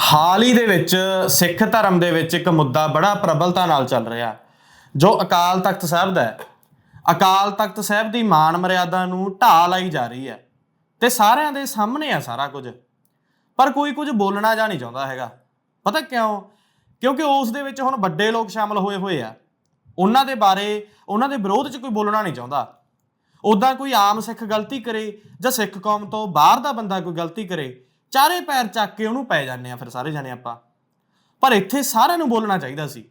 ਹਾਲ ਹੀ ਦੇ ਵਿੱਚ ਸਿੱਖ ਧਰਮ ਦੇ ਵਿੱਚ ਇੱਕ ਮੁੱਦਾ ਬੜਾ ਪ੍ਰਬਲਤਾ ਨਾਲ ਚੱਲ ਰਿਹਾ। ਜੋ ਅਕਾਲ ਤਖਤ ਸਾਹਿਬ ਦਾ ਹੈ। ਅਕਾਲ ਤਖਤ ਸਾਹਿਬ ਦੀ ਮਾਨ ਮਰਿਆਦਾ ਨੂੰ ਢਾਹ ਲਾਈ ਜਾ ਰਹੀ ਹੈ ਤੇ ਸਾਰਿਆਂ ਦੇ ਸਾਹਮਣੇ ਆ ਸਾਰਾ ਕੁਝ। ਪਰ ਕੋਈ ਕੁਝ ਬੋਲਣਾ ਜਾਂ ਨਹੀਂ ਚਾਹੁੰਦਾ ਹੈਗਾ। ਪਤਾ ਕਿਉਂ? ਕਿਉਂਕਿ ਉਸ ਦੇ ਵਿੱਚ ਹੁਣ ਵੱਡੇ ਲੋਕ ਸ਼ਾਮਲ ਹੋਏ ਹੋਏ ਆ। ਉਹਨਾਂ ਦੇ ਬਾਰੇ, ਉਹਨਾਂ ਦੇ ਵਿਰੋਧ 'ਚ ਕੋਈ ਬੋਲਣਾ ਨਹੀਂ ਚਾਹੁੰਦਾ। ਉਦਾਂ ਕੋਈ ਆਮ ਸਿੱਖ ਗਲਤੀ ਕਰੇ ਜਾਂ ਸਿੱਖ ਕੌਮ ਤੋਂ ਬਾਹਰ ਦਾ ਬੰਦਾ ਕੋਈ ਗਲਤੀ ਕਰੇ ਚਾਰੇ ਪੈਰ ਚੱਕ ਕੇ ਉਹਨੂੰ ਪੈ ਜਾਂਦੇ ਆ ਫਿਰ ਸਾਰੇ ਜਾਣੇ ਆਪਾਂ। ਪਰ ਇੱਥੇ ਸਾਰਿਆਂ ਨੂੰ ਬੋਲਣਾ ਚਾਹੀਦਾ ਸੀ।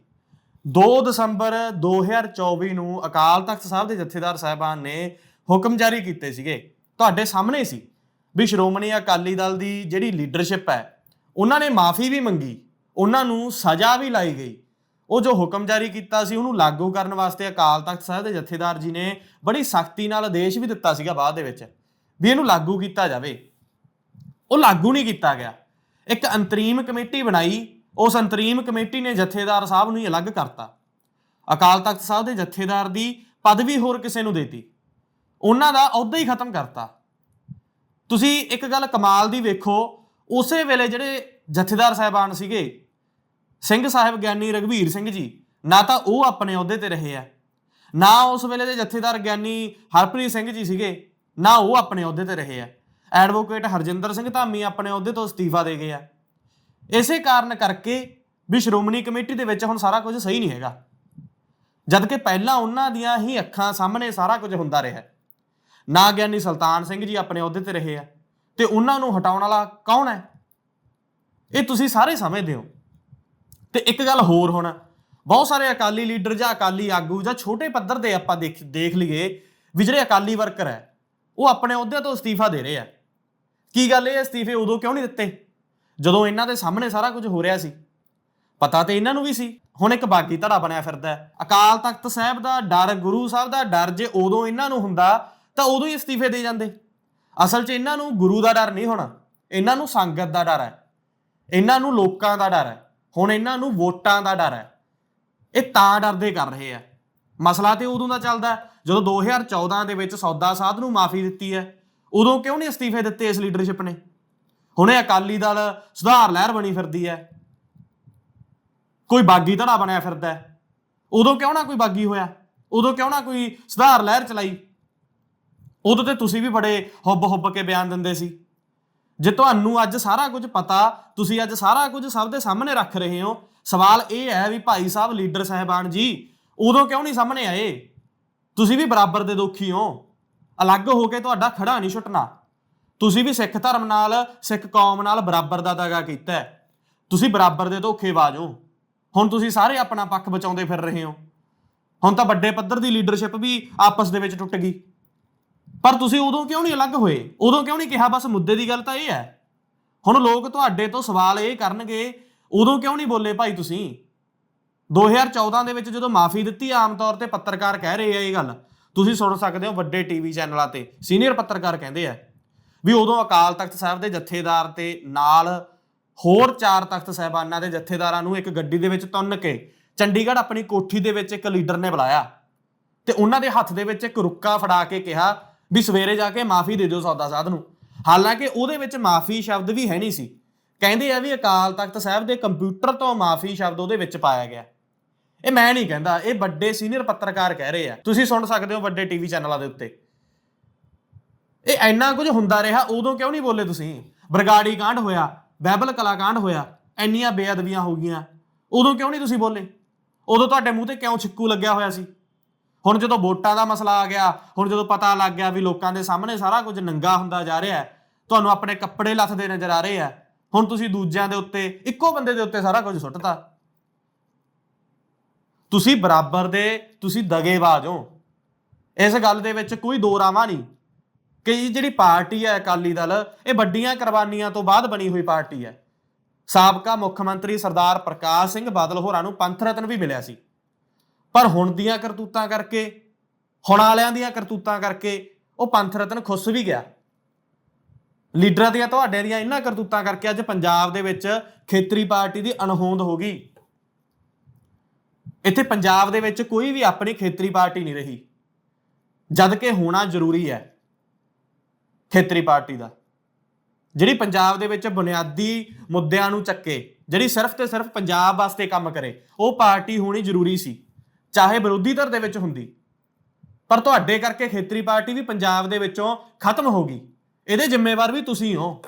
2 ਦਸੰਬਰ 2024 ਨੂੰ ਅਕਾਲ ਤਖਤ ਸਾਹਿਬ ਦੇ ਜਥੇਦਾਰ ਸਾਹਿਬਾਨ ਨੇ ਹੁਕਮ ਜਾਰੀ ਕੀਤੇ ਸੀਗੇ। ਤੁਹਾਡੇ ਸਾਹਮਣੇ ਸੀ ਵੀ ਸ਼੍ਰੋਮਣੀ ਅਕਾਲੀ ਦਲ ਦੀ ਜਿਹੜੀ ਲੀਡਰਸ਼ਿਪ ਹੈ, ਉਹਨਾਂ ਨੇ ਮਾਫੀ ਵੀ ਮੰਗੀ, ਉਹਨਾਂ ਨੂੰ ਸਜ਼ਾ ਵੀ ਲਾਈ ਗਈ। ਉਹ ਜੋ ਹੁਕਮ ਜਾਰੀ ਕੀਤਾ ਸੀ, ਉਹਨੂੰ ਲਾਗੂ ਕਰਨ ਵਾਸਤੇ ਅਕਾਲ ਤਖਤ ਸਾਹਿਬ ਦੇ ਜਥੇਦਾਰ ਜੀ ਨੇ ਬੜੀ ਸਖਤੀ ਨਾਲ ਆਦੇਸ਼ ਵੀ ਦਿੱਤਾ ਸੀਗਾ ਬਾਅਦ ਦੇ ਵਿੱਚ ਵੀ ਇਹਨੂੰ ਲਾਗੂ ਕੀਤਾ ਜਾਵੇ। ਉਹ ਲਾਗੂ ਨਹੀਂ ਕੀਤਾ ਗਿਆ। ਇੱਕ ਅੰਤਰੀਮ ਕਮੇਟੀ ਬਣਾਈ, ਉਸ ਅੰਤਰੀਮ ਕਮੇਟੀ ਨੇ ਜਥੇਦਾਰ ਸਾਹਿਬ ਨੂੰ ਹੀ ਅਲੱਗ ਕਰਤਾ। ਅਕਾਲ ਤਖਤ ਸਾਹਿਬ ਦੇ ਜਥੇਦਾਰ ਦੀ ਪਦਵੀ ਹੋਰ ਕਿਸੇ ਨੂੰ ਦੇਤੀ। ਉਹਨਾਂ ਦਾ ਅਹੁਦਾ ਹੀ ਖਤਮ ਕਰਤਾ। ਤੁਸੀਂ ਇੱਕ ਗੱਲ ਕਮਾਲ ਦੀ ਵੇਖੋ, ਉਸੇ ਵੇਲੇ ਜਿਹੜੇ ਜਥੇਦਾਰ ਸਾਹਿਬਾਨ ਸੀਗੇ, ਸਿੰਘ ਸਾਹਿਬ ਗਿਆਨੀ ਰਗਵੀਰ ਸਿੰਘ ਜੀ, ਨਾ ਤਾਂ ਉਹ ਆਪਣੇ ਅਹੁਦੇ ਤੇ ਰਹੇ ਆ। ਨਾ ਉਸ ਵੇਲੇ ਦੇ ਜਥੇਦਾਰ ਗਿਆਨੀ ਹਰਪ੍ਰੀਤ ਸਿੰਘ ਜੀ ਸੀਗੇ, ਨਾ ਉਹ ਆਪਣੇ ਅਹੁਦੇ ਤੇ ਰਹੇ ਆ। ਐਡਵੋਕੇਟ ਹਰਜਿੰਦਰ ਸਿੰਘ ਧਾਮੀ ਆਪਣੇ ਅਹੁਦੇ ਤੋਂ ਅਸਤੀਫਾ ਦੇ ਗਏ ਆ। ਇਸੇ ਕਾਰਨ ਕਰਕੇ ਵੀ ਸ਼੍ਰੋਮਣੀ ਕਮੇਟੀ ਦੇ ਵਿੱਚ ਹੁਣ ਸਾਰਾ ਕੁਝ ਸਹੀ ਨਹੀਂ ਹੈਗਾ। ਜਦ ਕਿ ਪਹਿਲਾਂ ਉਹਨਾਂ ਦੀਆਂ ਹੀ ਅੱਖਾਂ ਸਾਹਮਣੇ ਸਾਰਾ ਕੁਝ ਹੁੰਦਾ ਰਿਹਾ। ਨਾ ਗਿਆਨੀ ਸੁਲਤਾਨ ਸਿੰਘ ਜੀ ਆਪਣੇ ਅਹੁਦੇ ਤੇ ਰਹੇ ਆ ਤੇ ਉਹਨਾਂ ਨੂੰ ਹਟਾਉਣ ਵਾਲਾ ਕੌਣ ਹੈ? ਇਹ ਤੁਸੀਂ ਸਾਰੇ ਸਮਝਦੇ ਹੋ। ਤੇ ਇੱਕ ਗੱਲ ਹੋਰ ਹੁਣ, ਬਹੁਤ ਸਾਰੇ ਅਕਾਲੀ ਲੀਡਰ ਜਾਂ ਅਕਾਲੀ ਆਗੂ ਜਾਂ ਛੋਟੇ ਪੱਧਰ ਤੇ ਆਪਾਂ ਦੇਖ ਦੇਖ ਲਈਏ ਵੀ ਜਿਹੜੇ ਅਕਾਲੀ ਵਰਕਰ ਹੈ, ਉਹ ਆਪਣੇ ਅਹੁਦੇ ਤੋਂ ਅਸਤੀਫਾ ਦੇ ਰਹੇ ਆ। ਕੀ ਗੱਲ ਇਹ ਅਸਤੀਫੇ ਉਦੋਂ ਕਿਉਂ ਨਹੀਂ ਦਿੱਤੇ? ਜਦੋਂ ਇਹਨਾਂ ਦੇ ਸਾਹਮਣੇ ਸਾਰਾ ਕੁਝ ਹੋ ਰਿਹਾ ਸੀ। ਪਤਾ ਤੇ ਇਹਨਾਂ ਨੂੰ ਵੀ ਸੀ। ਹੁਣ ਇੱਕ ਬਾਗੀ ਧੜਾ ਬਣਿਆ ਫਿਰਦਾ ਹੈ। ਅਕਾਲ ਤਖਤ ਸਾਹਿਬ ਦਾ ਡਰ ਗੁਰੂ ਸਾਹਿਬ ਦਾ ਡਰ ਜੇ ਉਦੋਂ ਇਹਨਾਂ ਨੂੰ ਹੁੰਦਾ ਤਾਂ ਉਦੋਂ ਹੀ ਅਸਤੀਫੇ ਦੇ ਜਾਂਦੇ। ਅਸਲ 'ਚ ਇਹਨਾਂ ਨੂੰ ਗੁਰੂ ਦਾ ਡਰ ਨਹੀਂ ਹੋਣਾ। ਇਹਨਾਂ ਨੂੰ ਸੰਗਤ ਦਾ ਡਰ ਹੈ। ਇਹਨਾਂ ਨੂੰ ਲੋਕਾਂ ਦਾ ਡਰ ਹੈ। ਹੁਣ ਇਹਨਾਂ ਨੂੰ ਵੋਟਾਂ ਦਾ ਡਰ ਹੈ। ਇਹ ਤਾਂ ਡਰਦੇ ਕਰ ਰਹੇ ਆ। ਮਸਲਾ ਤੇ ਉਦੋਂ ਦਾ ਚੱਲਦਾ ਹੈ, ਜਦੋਂ 2014 ਦੇ ਵਿੱਚ ਸੌਦਾ ਸਾਧ ਨੂੰ ਮਾਫੀ ਦਿੱਤੀ ਹੈ। ਉਦੋਂ ਕਿਉਂ ਨਹੀਂ ਅਸਤੀਫੇ ਦਿੱਤੇ ਇਸ ਲੀਡਰਸ਼ਿਪ ਨੇ? ਹੁਣੇ ਅਕਾਲੀ ਦਲ ਸੁਧਾਰ ਲਹਿਰ ਬਣੀ ਫਿਰਦੀ ਹੈ। ਕੋਈ ਬਾਗੀ ਧੜਾ ਬਣਿਆ ਫਿਰਦਾ ਹੈ। ਉਦੋਂ ਕਿਉਂ ਨਾ ਕੋਈ ਬਾਗੀ ਹੋਇਆ? ਉਦੋਂ ਕਿਉਂ ਨਾ ਕੋਈ ਸੁਧਾਰ ਲਹਿਰ ਚਲਾਈ? ਉਦੋਂ ਤੇ ਤੁਸੀਂ ਵੀ ਬੜੇ ਹੁੱਬ ਹੁੱਬ ਕੇ ਬਿਆਨ ਦਿੰਦੇ ਸੀ। ਜੇ ਤੁਹਾਨੂੰ ਅੱਜ ਸਾਰਾ ਕੁਝ ਪਤਾ, ਤੁਸੀਂ ਅੱਜ ਸਾਰਾ ਕੁਝ ਸਭ ਦੇ ਸਾਹਮਣੇ ਰੱਖ ਰਹੇ ਹੋ, ਸਵਾਲ ਇਹ ਹੈ ਵੀ ਭਾਈ ਸਾਹਿਬ ਲੀਡਰ ਸਾਹਿਬਾਨ ਜੀ, ਉਦੋਂ ਕਿਉਂ ਨਹੀਂ ਸਾਹਮਣੇ ਆਏ? ਤੁਸੀਂ ਵੀ ਬਰਾਬਰ ਦੇ ਦੋਖੀ ਹੋ। ਅਲੱਗ ਹੋ ਕੇ ਤੁਹਾਡਾ ਖੜਾ ਨਹੀਂ ਛੁੱਟਣਾ। ਤੁਸੀਂ ਵੀ ਸਿੱਖ ਧਰਮ ਨਾਲ, ਸਿੱਖ ਕੌਮ ਨਾਲ ਬਰਾਬਰ ਦਾ ਦਾਗਾ ਕੀਤਾ ਤੁਸੀਂ ਬਰਾਬਰ ਦੇ ਧੋਖੇਬਾਜ਼ ਹੋ ਹੁਣ ਤੁਸੀਂ ਸਾਰੇ ਆਪਣਾ ਪੱਖ ਬਚਾਉਂਦੇ ਫਿਰ ਰਹੇ ਹੋ। ਹੁਣ ਤਾਂ ਵੱਡੇ ਪੱਧਰ ਦੀ ਲੀਡਰਸ਼ਿਪ ਵੀ ਆਪਸ ਦੇ ਵਿੱਚ ਟੁੱਟ ਗਈ। ਪਰ ਤੁਸੀਂ ਉਦੋਂ ਕਿਉਂ ਨਹੀਂ ਅਲੱਗ ਹੋਏ? ਉਦੋਂ ਕਿਉਂ ਨਹੀਂ ਕਿਹਾ? ਬਸ ਮੁੱਦੇ ਦੀ ਗੱਲ ਤਾਂ ਇਹ ਹੈ। ਹੁਣ ਲੋਕ ਤੁਹਾਡੇ ਤੋਂ ਸਵਾਲ ਇਹ ਕਰਨਗੇ, ਉਦੋਂ ਕਿਉਂ ਨਹੀਂ ਬੋਲੇ ਭਾਈ ਤੁਸੀਂ? 2014 ਦੇ ਵਿੱਚ ਜਦੋਂ ਮਾਫੀ ਦਿੱਤੀ, ਆਮ ਤੌਰ ਤੇ ਪੱਤਰਕਾਰ ਕਹਿ ਰਹੇ ਆ ਇਹ ਗੱਲ। ਤੁਸੀਂ ਸੁਣ ਸਕਦੇ ਹੋ ਵੱਡੇ ਟੀਵੀ ਚੈਨਲਾਂ ਤੇ। ਸੀਨੀਅਰ ਪੱਤਰਕਾਰ ਕਹਿੰਦੇ ਆ ਵੀ ਉਦੋਂ ਅਕਾਲ ਤਖਤ ਸਾਹਿਬ ਦੇ ਜਥੇਦਾਰ ਤੇ ਨਾਲ ਹੋਰ ਚਾਰ ਤਖਤ ਸਾਹਿਬਾਨਾਂ ਦੇ ਜਥੇਦਾਰਾਂ ਨੂੰ ਇੱਕ ਗੱਡੀ ਦੇ ਵਿੱਚ ਤੁੰਨ ਕੇ ਚੰਡੀਗੜ੍ਹ ਆਪਣੀ ਕੋਠੀ ਦੇ ਵਿੱਚ ਇੱਕ ਲੀਡਰ ਨੇ ਬੁਲਾਇਆ ਤੇ ਉਹਨਾਂ ਦੇ ਹੱਥ ਦੇ ਵਿੱਚ ਇੱਕ ਰੁੱਕਾ ਫੜਾ ਕੇ ਕਿਹਾ ਵੀ ਸਵੇਰੇ ਜਾ ਕੇ ਮਾਫੀ ਦੇ ਦਿਓ ਸੌਦਾ ਸਾਧ ਨੂੰ। ਹਾਲਾਂਕਿ ਉਹਦੇ ਵਿੱਚ ਮਾਫੀ ਸ਼ਬਦ ਵੀ ਹੈ ਨਹੀਂ ਸੀ। ਕਹਿੰਦੇ ਆ ਵੀ ਅਕਾਲ ਤਖਤ ਸਾਹਿਬ ਦੇ ਕੰਪਿਊਟਰ ਤੋਂ ਮਾਫੀ ਸ਼ਬਦ ਉਹਦੇ ਵਿੱਚ ਪਾਇਆ ਗਿਆ। ਇਹ ਮੈਂ ਨਹੀਂ ਕਹਿੰਦਾ, ਇਹ ਵੱਡੇ ਸੀਨੀਅਰ ਪੱਤਰਕਾਰ ਕਹਿ ਰਹੇ ਆ। ਤੁਸੀਂ ਸੁਣ ਸਕਦੇ ਹੋ ਵੱਡੇ ਟੀਵੀ ਚੈਨਲਾਂ ਦੇ ਉੱਤੇ। ਇਹ ਇੰਨਾ ਕੁਝ ਹੁੰਦਾ ਰਿਹਾ, ਉਦੋਂ ਕਿਉਂ ਨਹੀਂ ਬੋਲੇ ਤੁਸੀਂ? ਬਰਗਾੜੀ ਕਾਂਡ ਹੋਇਆ ਬਾਈਬਲ ਕਲਾਕਾਂਡ ਹੋਇਆ, ਇੰਨੀਆਂ ਬੇਅਦਬੀਆਂ ਹੋ ਗਈਆਂ। ਉਦੋਂ ਕਿਉਂ ਨਹੀਂ ਤੁਸੀਂ ਬੋਲੇ? ਉਦੋਂ ਤੁਹਾਡੇ ਮੂੰਹ ਤੇ ਕਿਉਂ ਛਿੱਕੂ ਲੱਗਿਆ ਹੋਇਆ ਸੀ? ਹੁਣ ਜਦੋਂ ਵੋਟਾਂ ਦਾ ਮਸਲਾ ਆ ਗਿਆ, ਹੁਣ ਜਦੋਂ ਪਤਾ ਲੱਗ ਗਿਆ ਵੀ ਲੋਕਾਂ ਦੇ ਸਾਹਮਣੇ ਸਾਰਾ ਕੁਝ ਨੰਗਾ ਹੁੰਦਾ ਜਾ ਰਿਹਾ ਹੈ, ਤੁਹਾਨੂੰ ਆਪਣੇ ਕੱਪੜੇ ਲੱਥਦੇ ਨਜ਼ਰ ਆ ਰਹੇ ਆ। ਹੁਣ ਤੁਸੀਂ ਦੂਜਿਆਂ ਦੇ ਉੱਤੇ, ਇੱਕੋ ਬੰਦੇ ਦੇ ਉੱਤੇ ਸਾਰਾ ਕੁਝ ਸੁੱਟਤਾ। ਤੁਸੀਂ ਬਰਾਬਰ ਦੇ, ਤੁਸੀਂ ਦਗੇਬਾਜ਼ ਹੋ। ਇਸ ਗੱਲ ਦੇ ਵਿੱਚ ਕੋਈ ਦੋ ਰਾਵਾਂ ਨਹੀਂ। ਕਿ ਜਿਹੜੀ ਪਾਰਟੀ ਹੈ ਅਕਾਲੀ ਦਲ, ਇਹ ਵੱਡੀਆਂ ਕੁਰਬਾਨੀਆਂ ਤੋਂ ਬਾਅਦ ਬਣੀ ਹੋਈ ਪਾਰਟੀ ਹੈ। ਸਾਬਕਾ ਮੁੱਖ ਮੰਤਰੀ ਸਰਦਾਰ ਪ੍ਰਕਾਸ਼ ਸਿੰਘ ਬਾਦਲ ਹੋਰਾਂ ਨੂੰ ਪੰਥ ਰਤਨ ਵੀ ਮਿਲਿਆ ਸੀ। ਪਰ ਹੁਣ ਦੀਆਂ ਕਰਤੂਤਾਂ ਕਰਕੇ, ਹੁਣ ਵਾਲਿਆਂ ਦੀਆਂ ਕਰਤੂਤਾਂ ਕਰਕੇ ਉਹ ਪੰਥ ਰਤਨ ਖੁੱਸ ਵੀ ਗਿਆ। ਲੀਡਰਾਂ ਦੀਆਂ ਤੁਹਾਡੇ ਦੀਆਂ ਇਹਨਾਂ ਕਰਤੂਤਾਂ ਕਰਕੇ ਅੱਜ ਪੰਜਾਬ ਦੇ ਵਿੱਚ ਖੇਤਰੀ ਪਾਰਟੀ ਦੀ ਅਣਹੋਂਦ ਹੋ ਗਈ। ਇੱਥੇ ਪੰਜਾਬ ਦੇ ਵਿੱਚ ਕੋਈ ਵੀ ਆਪਣੀ ਖੇਤਰੀ ਪਾਰਟੀ ਨਹੀਂ ਰਹੀ। ਜਦ ਕਿ ਹੋਣਾ ਜ਼ਰੂਰੀ ਹੈ ਖੇਤਰੀ ਪਾਰਟੀ ਦਾ। ਜਿਹੜੀ ਪੰਜਾਬ ਦੇ ਵਿੱਚ ਬੁਨਿਆਦੀ ਮੁੱਦਿਆਂ ਨੂੰ ਚੱਕੇ, ਜਿਹੜੀ ਸਿਰਫ ਤੇ ਸਿਰਫ ਪੰਜਾਬ ਵਾਸਤੇ ਕੰਮ ਕਰੇ, ਉਹ ਪਾਰਟੀ ਹੋਣੀ ਜ਼ਰੂਰੀ ਸੀ, ਚਾਹੇ ਵਿਰੋਧੀ ਧਿਰ ਦੇ ਵਿੱਚ ਹੁੰਦੀ। ਪਰ ਤੁਹਾਡੇ ਕਰਕੇ ਖੇਤਰੀ ਪਾਰਟੀ ਵੀ ਪੰਜਾਬ ਦੇ ਵਿੱਚੋਂ ਖਤਮ ਹੋ ਗਈ। ਇਹਦੇ ਜ਼ਿੰਮੇਵਾਰ ਵੀ ਤੁਸੀਂ ਹੋ।